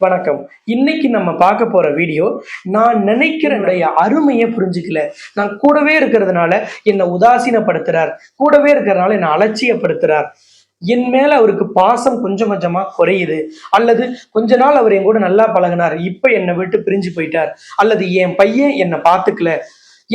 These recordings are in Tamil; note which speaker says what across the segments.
Speaker 1: வணக்கம். இன்னைக்கு நம்ம பார்க்க போற வீடியோ நான் நினைக்கிறனுடைய அருமையை புரிஞ்சுக்கல. நான் கூடவே இருக்கிறதுனால என்னை உதாசீனப்படுத்துறார். கூடவே இருக்கிறதுனால என்னை அலட்சியப்படுத்துறார். என் மேல அவருக்கு பாசம் கொஞ்சம் கொஞ்சமா குறையுது. அல்லது கொஞ்ச நாள் அவர் என் கூட நல்லா பழகினார். இப்ப என்னை விட்டு பிரிஞ்சு போயிட்டார். அல்லது என் பையன் என்னை பார்த்துக்கல.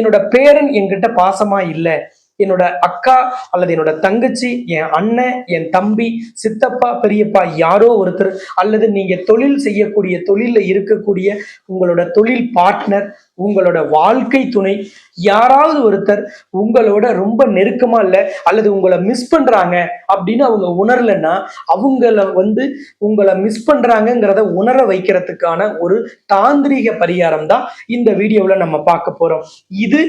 Speaker 1: என்னோட பேரன் என்கிட்ட பாசமா இல்லை. என்னோட அக்கா அல்லது என்னோட தங்கச்சி என் அண்ணன் என் தம்பி சித்தப்பா பெரியப்பா யாரோ ஒருத்தர் அல்லது நீங்க தொழில் செய்யக்கூடிய தொழில இருக்கக்கூடிய உங்களோட தொழில் பார்ட்னர் உங்களோட வாழ்க்கை துணை யாராவது ஒருத்தர் உங்களோட ரொம்ப நெருக்கமா இல்லை அல்லது உங்களை மிஸ் பண்றாங்க அப்படின்னு அவங்க உணரலன்னா அவங்கள வந்து உங்களை மிஸ் பண்றாங்கிறத உணர வைக்கிறதுக்கான ஒரு தாந்திரீக பரிகாரம் தான் இந்த வீடியோவில் நம்ம பார்க்க போறோம். இது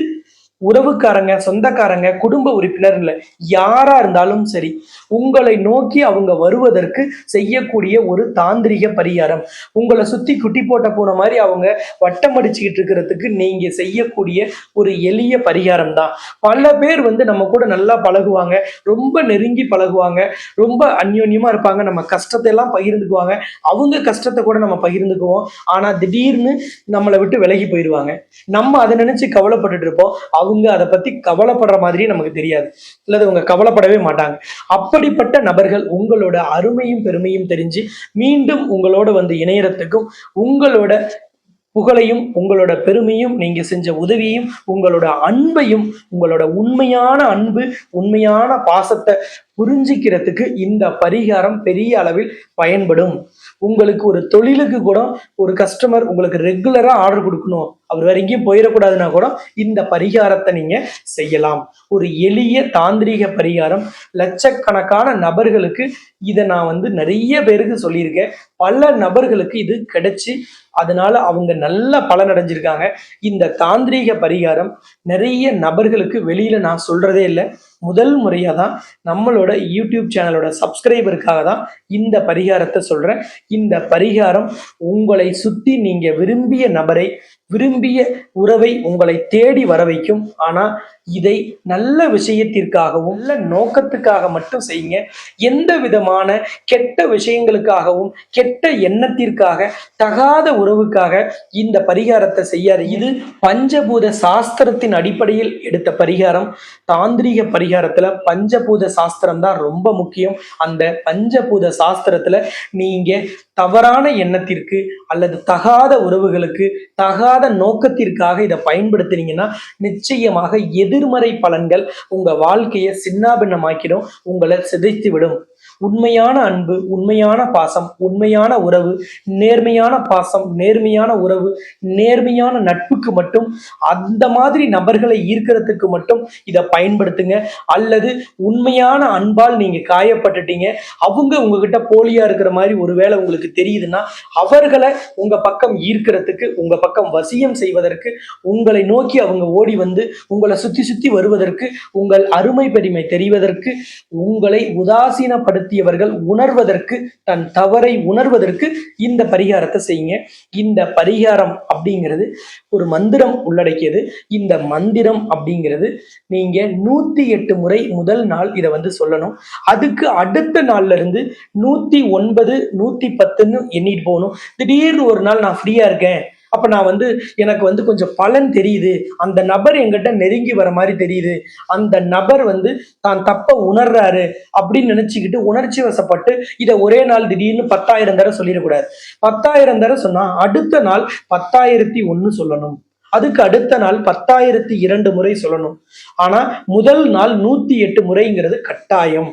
Speaker 1: உறவுக்காரங்க சொந்தக்காரங்க குடும்ப உறுப்பினர் இல்லை யாரா இருந்தாலும் சரி உங்களை நோக்கி அவங்க வருவதற்கு செய்யக்கூடிய ஒரு தாந்திரிக பரிகாரம். உங்களை சுத்தி குட்டி போட்ட போன மாதிரி அவங்க வட்டம் அடிச்சுக்கிட்டு இருக்கிறதுக்கு நீங்க செய்யக்கூடிய ஒரு எளிய பரிகாரம் தான் பல பேர் வந்து நம்ம கூட நல்லா பழகுவாங்க ரொம்ப நெருங்கி பழகுவாங்க ரொம்ப அந்யோன்யமா இருப்பாங்க நம்ம கஷ்டத்தை எல்லாம் பகிர்ந்துக்குவாங்க. அவங்க கஷ்டத்தை கூட நம்ம பகிர்ந்துக்குவோம். ஆனா திடீர்னு நம்மளை விட்டு விலகி போயிடுவாங்க. நம்ம அதை நினைச்சு கவலைப்பட்டுட்டு இருப்போம். அவங்க அதை பத்தி கவலைப்படுற மாதிரி நமக்கு தெரியாது. அல்லது அவங்க கவலைப்படவே மாட்டாங்க. அப்படிப்பட்ட நபர்கள் உங்களோட அருமையும் பெருமையும் தெரிஞ்சு மீண்டும் உங்களோட வந்து இணையறதுக்கும் உங்களோட புகழையும் உங்களோட பெருமையும் நீங்க செஞ்ச உதவியும் உங்களோட அன்பையும் உங்களோட உண்மையான அன்பு உண்மையான பாசத்தை புரிஞ்சிக்கிறதுக்கு இந்த பரிகாரம் பெரிய அளவில் பயன்படும். உங்களுக்கு ஒரு தொழிலுக்கு கூட ஒரு கஸ்டமர் உங்களுக்கு ரெகுலரா ஆர்டர் கொடுக்கணும். அவர் வேற எங்கேயும் போயிடக்கூடாதுன்னா கூட இந்த பரிகாரத்தை நீங்க செய்யலாம். ஒரு எளிய தாந்திரிக பரிகாரம். லட்சக்கணக்கான நபர்களுக்கு இதை நான் வந்து நிறைய பேருக்கு சொல்லியிருக்கேன். பல நபர்களுக்கு இது கிடைச்சி அதனால அவங்க நல்ல பலன் அடைஞ்சிருக்காங்க. இந்த தாந்திரீக பரிகாரம் நிறைய நபர்களுக்கு வெளியில நான் சொல்றதே இல்லை. முதல் முறையாக தான் நம்மளோட யூடியூப் சேனலோட சப்ஸ்கிரைபருக்காக தான் இந்த பரிகாரத்தை சொல்கிறேன் இந்த பரிகாரம் உங்களை சுற்றி நீங்கள் விரும்பிய நபரை விரும்பிய உறவை உங்களை தேடி வர வைக்கும். ஆனால் இதை நல்ல விஷயத்திற்காகவும் நல்ல நோக்கத்துக்காக மட்டும் செய்யுங்க. எந்த விதமான கெட்ட விஷயங்களுக்காகவும் கெட்ட எண்ணத்திற்காக தகாத உறவுக்காக இந்த பரிகாரத்தை செய்யாரு இது பஞ்சபூத சாஸ்திரத்தின் அடிப்படையில் எடுத்த பரிகாரம். தாந்திரிக பரிகாரம். பரிகாரத்துல பஞ்சபூத சாஸ்திரம் தான் ரொம்ப முக்கியம். அந்த பஞ்சபூத சாஸ்திரத்துல நீங்க தவறான எண்ணத்திற்கு அல்லது தகாத உறவுகளுக்கு தகாத நோக்கத்திற்காக இதை பயன்படுத்துனீங்கன்னா நிச்சயமாக எதிர்மறை பலன்கள் உங்க வாழ்க்கையை சின்னாபின்னமாக்கிடும் உங்களை சிதைத்து விடும் உண்மையான அன்பு உண்மையான பாசம் உண்மையான உறவு நேர்மையான பாசம் நேர்மையான உறவு நேர்மையான நட்புக்கு மட்டும் அந்த மாதிரி நபர்களை ஈர்க்கிறதுக்கு மட்டும் இதை பயன்படுத்துங்க. அல்லது உண்மையான அன்பால் நீங்க காயப்பட்டுட்டீங்க. அவங்க உங்ககிட்ட போலியா இருக்கிற மாதிரி ஒருவேளை உங்களுக்கு தெரியுதுன்னா அவர்களை உங்க பக்கம் ஈர்க்கிறதுக்கு உங்க பக்கம் வசியம் செய்வதற்கு உங்களை நோக்கி அவங்க ஓடி வந்து உங்களை சுத்தி சுத்தி வருவதற்கு உங்கள் அருமை பெருமை தெரிவதற்கு உங்களை உதாசீனப்படுத்தி உதாசீனப்படுத்தியவர்கள் உணர்வதற்கு தன் தவறை உணர்வதற்கு இந்த பரிகாரத்தை செய்யுங்க. இந்த பரிகாரம் அப்படிங்கிறது ஒரு மந்திரம் உள்ளடக்கியது. இந்த மந்திரம் அப்படிங்கிறது நீங்க நூத்தி எட்டு முறை முதல் நாள் இதை வந்து சொல்லணும். அதுக்கு அடுத்த நாள்ல இருந்து நூத்தி ஒன்பது நூத்தி பத்துன்னு எண்ணிட்டு போகணும். திடீர்னு ஒரு நாள் நான் ஃப்ரீயா இருக்கேன். அப்ப நான் வந்து எனக்கு வந்து கொஞ்சம் பலன் தெரியுது. அந்த நபர் என்கிட்ட நெருங்கி வர மாதிரி தெரியுது. அந்த நபர் வந்து தான் தப்ப உணர்றாரு அப்படின்னு நினைச்சுக்கிட்டு உணர்ச்சி வசப்பட்டு இதை ஒரே நாள் திடீர்னு பத்தாயிரம் தடவை சொல்லிடக்கூடாது. பத்தாயிரம் தடவை சொன்னா அடுத்த நாள் பத்தாயிரத்தி ஒன்னு சொல்லணும். அதுக்கு அடுத்த நாள் பத்தாயிரத்தி இரண்டு முறை சொல்லணும். ஆனா முதல் நாள் நூத்தி எட்டு முறைங்கிறது கட்டாயம்.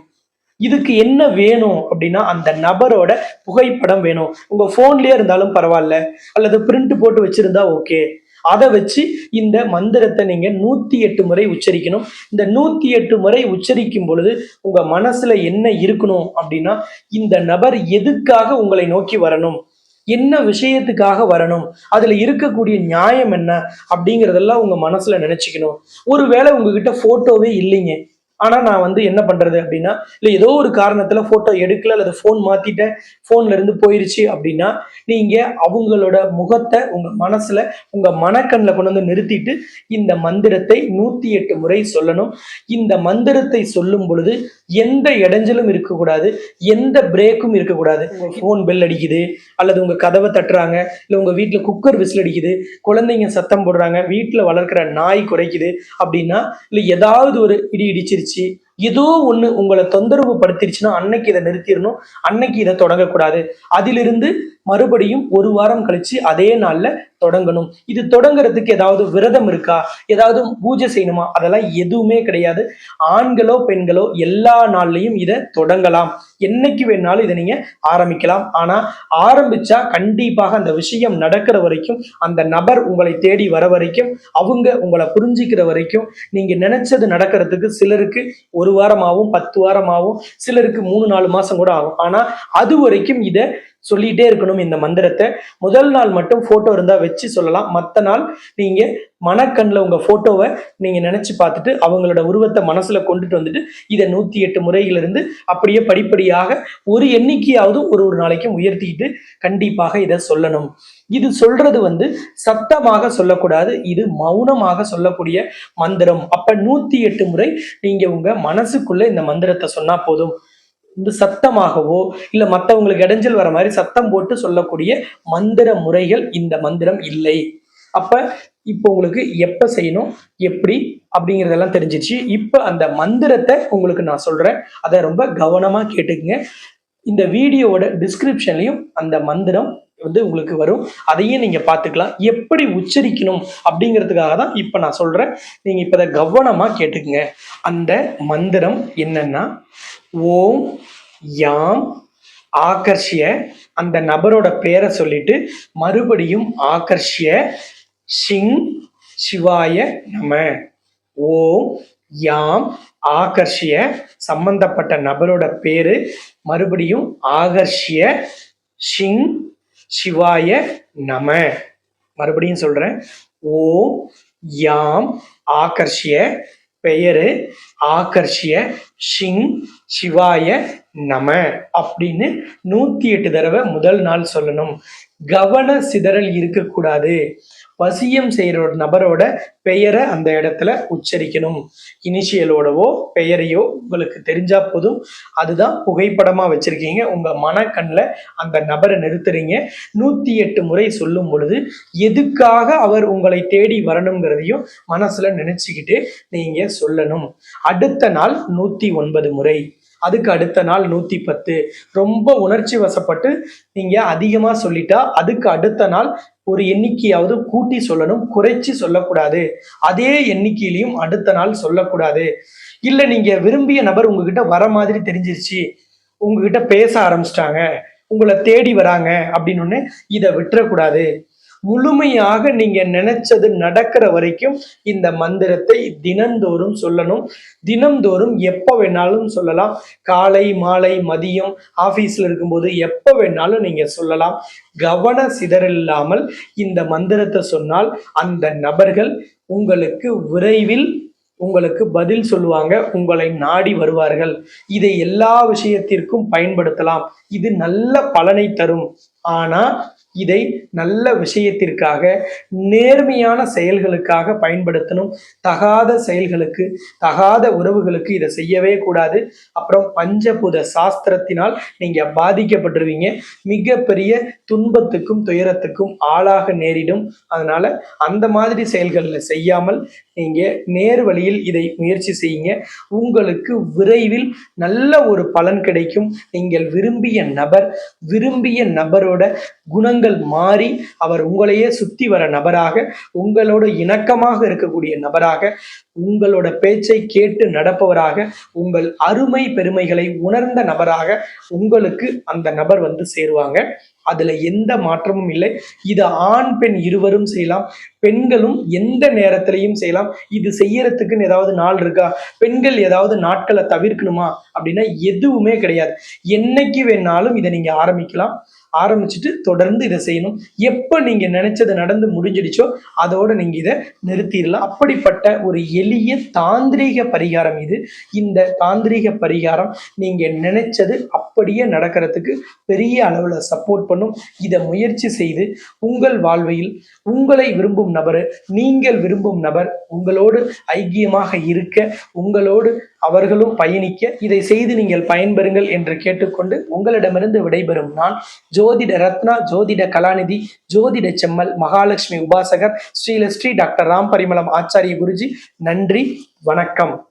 Speaker 1: இதுக்கு என்ன வேணும் அப்படின்னா அந்த நபரோட புகைப்படம் வேணும். உங்க போன்லயே இருந்தாலும் பரவாயில்ல. அல்லது பிரிண்ட் போட்டு வச்சிருந்தா ஓகே அதை வச்சு இந்த மந்திரத்தை நீங்க நூத்தி எட்டு முறை உச்சரிக்கணும். இந்த நூத்தி எட்டு முறை உச்சரிக்கும் பொழுது உங்க மனசுல என்ன இருக்கணும் அப்படின்னா இந்த நபர் எதுக்காக உங்களை நோக்கி வரணும்? என்ன விஷயத்துக்காக வரணும்? அதுல இருக்கக்கூடிய நியாயம் என்ன அப்படிங்கறதெல்லாம் உங்க மனசுல நினைச்சுக்கணும். ஒருவேளை உங்ககிட்ட போட்டோவே இல்லைங்க. ஆனால் நான் வந்து என்ன பண்ணுறது அப்படின்னா இல்லை ஏதோ ஒரு காரணத்தில் ஃபோட்டோ எடுக்கல அல்லது ஃபோன் மாற்றிட்டேன் ஃபோன்ல இருந்து போயிருச்சு அப்படின்னா நீங்கள் அவங்களோட முகத்தை உங்கள் மனசில் உங்கள் மனக்கண்ணில் கொண்டு வந்து நிறுத்திட்டு இந்த மந்திரத்தை நூற்றி எட்டு முறை சொல்லணும். இந்த மந்திரத்தை சொல்லும் பொழுது எந்த இடைஞ்சலும் இருக்கக்கூடாது எந்த பிரேக்கும் இருக்கக்கூடாது. உங்கள் ஃபோன் பெல் அடிக்குது அல்லது உங்கள் கதவை தட்டுறாங்க இல்லை உங்கள் வீட்டில் குக்கர் விசில் அடிக்குது குழந்தைங்க சத்தம் போடுறாங்க வீட்டில் வளர்க்குற நாய் குறைக்குது அப்படின்னா இல்லை ஏதாவது ஒரு இடி இடிச்சிருச்சு ஏதோ ஒண்ணு உங்களை தொந்தரவு படுத்திருச்சுன்னா அன்னைக்கு இதை நிறுத்திடணும். அன்னைக்கு இதை தொடங்கக்கூடாது. அதிலிருந்து மறுபடியும் ஒரு வாரம் கழிச்சு அதே நாள்ல தொடங்கணும். இது தொடங்குறதுக்கு ஏதாவது விரதம் இருக்கா? ஏதாவது பூஜை செய்யணுமா? அதெல்லாம் எதுவுமே கிடையாது. ஆண்களோ பெண்களோ எல்லா நாள்லையும் இதை தொடங்கலாம். என்னைக்கு வேணாலும் இதை நீங்க ஆரம்பிக்கலாம். ஆனா ஆரம்பிச்சா கண்டிப்பாக அந்த விஷயம் நடக்கிற வரைக்கும் அந்த நபர் உங்களை தேடி வர வரைக்கும் அவங்க உங்களை புரிஞ்சுக்கிற வரைக்கும் நீங்க நினைச்சது நடக்கிறதுக்கு சிலருக்கு ஒரு வாரமாகவும் பத்து வாரமாகவும் சிலருக்கு மூணு நாலு மாசம் கூட ஆகும். ஆனா அது வரைக்கும் இதை சொல்லிட்டே இருக்கணும் இந்த மந்திரத்தை. முதல் நாள் மட்டும் போட்டோ இருந்தா வச்சு சொல்லலாம். மற்ற நாள் நீங்க மனக்கண்ணில் உங்க போட்டோவை நீங்க நினைச்சு பார்த்துட்டு அவங்களோட உருவத்தை மனசுல கொண்டுட்டு வந்துட்டு இதை நூத்தி எட்டு முறையிலிருந்து அப்படியே படிப்படியாக ஒரு எண்ணிக்கையாவது ஒரு ஒரு நாளைக்கும் உயர்த்திக்கிட்டு கண்டிப்பாக இதை சொல்லணும். இது சொல்றது வந்து சத்தமாக சொல்லக்கூடாது. இது மௌனமாக சொல்லக்கூடிய மந்திரம். அப்ப நூத்தி எட்டு முறை நீங்க உங்க மனசுக்குள்ள இந்த மந்திரத்தை சொன்னா போதும். வந்து சத்தமாகவோ இல்ல மற்றவங்களுக்கு இடைஞ்சல் வர மாதிரி சத்தம் போட்டு சொல்லக்கூடிய மந்திர முறைகள் இந்த மந்திரம் இல்லை. அப்ப இப்போ உங்களுக்கு எப்ப செய்யணும் எப்படி அப்படிங்கறதெல்லாம் தெரிஞ்சிச்சு இப்ப அந்த மந்திரத்தை உங்களுக்கு நான் சொல்றேன். அதை ரொம்ப கவனமா கேட்டுக்குங்க. இந்த வீடியோவோட டிஸ்கிரிப்ஷன்லயும் அந்த மந்திரம் வந்து உங்களுக்கு வரும். அதையும் நீங்க பார்த்துக்கலாம். எப்படி உச்சரிக்கணும் அப்படிங்கிறதுக்காக தான் இப்ப நான் சொல்றேன். நீங்க இப்ப அதை கவனமா கேட்டுக்குங்க. அந்த மந்திரம் என்னன்னா ஓம் யாம் ஆகர்ஷிய அந்த நபரோட பேரை சொல்லிட்டு மறுபடியும் ஆகர்ஷிய சிங் சிவாய நம. ஓம் யாம் ஆகர்ஷிய சம்பந்தப்பட்ட நபரோட பேரு மறுபடியும் ஆகர்ஷிய சிங் சிவாய நம. மறுபடியும் சொல்றேன். ஓம் யாம் ஆகர்ஷிய பெயரு ஆகர்ஷிய ஷிங் சிவாய நம அப்படின்னு நூத்தி எட்டு தடவை முதல் நாள் சொல்லணும். கவன சிதறல் இருக்கக்கூடாது. வசியம் செய்யற ஒரு நபரோட பெயரை அந்த இடத்துல உச்சரிக்கணும். இனிஷியலோடவோ பெயரையோ உங்களுக்கு தெரிஞ்சா போதும். அதுதான் புகைப்படமா வச்சிருக்கீங்க. உங்க மனக்கண்ணில் அந்த நபரை நிறுத்துறீங்க. நூத்தி எட்டு முறை சொல்லும் பொழுது எதுக்காக அவர் உங்களை தேடி வரணுங்கிறதையும் மனசுல நினைச்சுக்கிட்டு நீங்க சொல்லணும். அடுத்த நாள் நூத்தி ஒன்பது முறை. அதுக்கு அடுத்த நாள் நூத்தி பத்து. ரொம்ப உணர்ச்சி வசப்பட்டு நீங்க அதிகமா சொல்லிட்டா அதுக்கு அடுத்த நாள் ஒரு எண்ணிக்கையாவது கூட்டி சொல்லணும் குறைச்சி சொல்லக்கூடாது. அதே எண்ணிக்கையிலையும் அடுத்த நாள் சொல்லக்கூடாது. இல்ல நீங்க விரும்பிய நபர் உங்ககிட்ட வர மாதிரி தெரிஞ்சிருச்சு. உங்ககிட்ட பேச ஆரம்பிச்சிட்டாங்க. உங்களை தேடி வராங்க அப்படின்னு ஒண்ணு இதை விட்டுறக்கூடாது. முழுமையாக நீங்க நினைச்சது நடக்கிற வரைக்கும் இந்த மந்திரத்தை தினந்தோறும் சொல்லணும். தினந்தோறும் எப்போ வேணாலும் சொல்லலாம். காலை மாலை மதியம் ஆபீஸ்ல இருக்கும்போது எப்போ வேணாலும் நீங்க சொல்லலாம். கவன சிதறில்லாமல் இல்லாமல் இந்த மந்திரத்தை சொன்னால் அந்த நபர்கள் உங்களுக்கு விரைவில் உங்களுக்கு பதில் சொல்லுவாங்க உங்களை நாடி வருவார்கள். இதை எல்லா விஷயத்திற்கும் பயன்படுத்தலாம். இது நல்ல பலனை தரும். ஆனா இதை நல்ல விஷயத்திற்காக நேர்மையான செயல்களுக்காக பயன்படுத்தணும். தகாத செயல்களுக்கு தகாத உறவுகளுக்கு இதை செய்யவே கூடாது. அப்புறம் பஞ்சபூத சாஸ்திரத்தினால் நீங்க பாதிக்கப்பட்டுருவீங்க. மிகப்பெரிய துன்பத்துக்கும் துயரத்துக்கும் ஆளாக நேரிடும். அதனால அந்த மாதிரி செயல்களில் செய்யாமல் நீங்க நேர் வழியில் இதை முயற்சி செய்யுங்க. உங்களுக்கு விரைவில் நல்ல ஒரு பலன் கிடைக்கும். நீங்கள் விரும்பிய நபர் விரும்பிய நபரோட குணங்கள் மாறி அவர் உங்களையே சுத்தி வர நபராக உங்களோட இணக்கமாக இருக்கக்கூடிய நபராக உங்களோட பேச்சை கேட்டு நடப்பவராக உங்கள் அருமை பெருமைகளை உணர்ந்த நபராக உங்களுக்கு அந்த நபர் வந்து சேருவாங்க. அதுல எந்த மாற்றமும் இல்லை. இது ஆண் பெண் இருவரும் செய்யலாம். பெண்களும் எந்த நேரத்திலையும் செய்யலாம். இது செய்யறதுக்குன்னு ஏதாவது நாள் இருக்கா? பெண்கள் ஏதாவது நாட்களை தவிர்க்கணுமா? அப்படின்னா எதுவுமே கிடையாது. என்னைக்கு வேணாலும் இதை நீங்க ஆரம்பிக்கலாம். ஆரம்பிச்சுட்டு தொடர்ந்து இதை செய்யணும். எப்போ நீங்க நினைச்சது நடந்து முடிஞ்சிடுச்சோ அதோட நீங்க இதை நிறுத்திடலாம். அப்படிப்பட்ட ஒரு எளிய தாந்திரீக பரிகாரம் இது. இந்த தாந்திரீக பரிகாரம் நீங்க நினைச்சது அப்படியே நடக்கிறதுக்கு பெரிய அளவில் சப்போர்ட் பண்ணும். இதை முயற்சி செய்து உங்கள் வாழ்வையில் உங்களை விரும்பும் விரும்பும் நபர் நீங்கள் விரும்பும் நபர் உங்களோடு ஐக்கியமாக இருக்க உங்களோடு அவர்களும் பயணிக்க இதை செய்து நீங்கள் பயன்பெறுங்கள் என்று கேட்டுக்கொண்டு உங்களிடமிருந்து விடைபெறும் நான் ஜோதிட ரத்னா ஜோதிட கலாநிதி ஜோதிட செம்மல் மகாலட்சுமி உபாசகர் ஸ்ரீலஸ்ரீ டாக்டர் ராம் பரிமளம் ஆச்சாரிய குருஜி. நன்றி வணக்கம்.